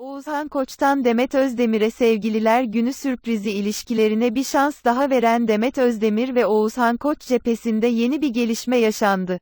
Oğuzhan Koç'tan Demet Özdemir'e sevgililer günü sürprizi ilişkilerine bir şans daha veren Demet Özdemir ve Oğuzhan Koç cephesinde yeni bir gelişme yaşandı.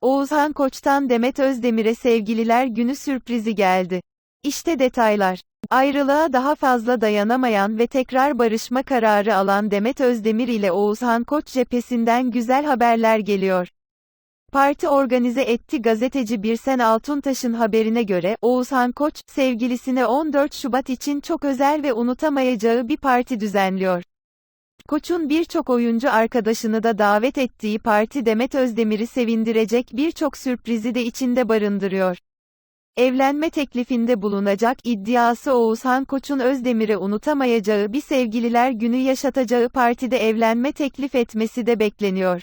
Oğuzhan Koç'tan Demet Özdemir'e sevgililer günü sürprizi geldi. İşte detaylar. Ayrılığa daha fazla dayanamayan ve tekrar barışma kararı alan Demet Özdemir ile Oğuzhan Koç cephesinden güzel haberler geliyor. Parti organize etti gazeteci Birsen Altuntaş'ın haberine göre, Oğuzhan Koç, sevgilisine 14 Şubat için çok özel ve unutamayacağı bir parti düzenliyor. Koç'un birçok oyuncu arkadaşını da davet ettiği parti Demet Özdemir'i sevindirecek birçok sürprizi de içinde barındırıyor. Evlenme teklifinde bulunacak iddiası Oğuzhan Koç'un Özdemir'e unutamayacağı bir sevgililer günü yaşatacağı partide evlenme teklif etmesi de bekleniyor.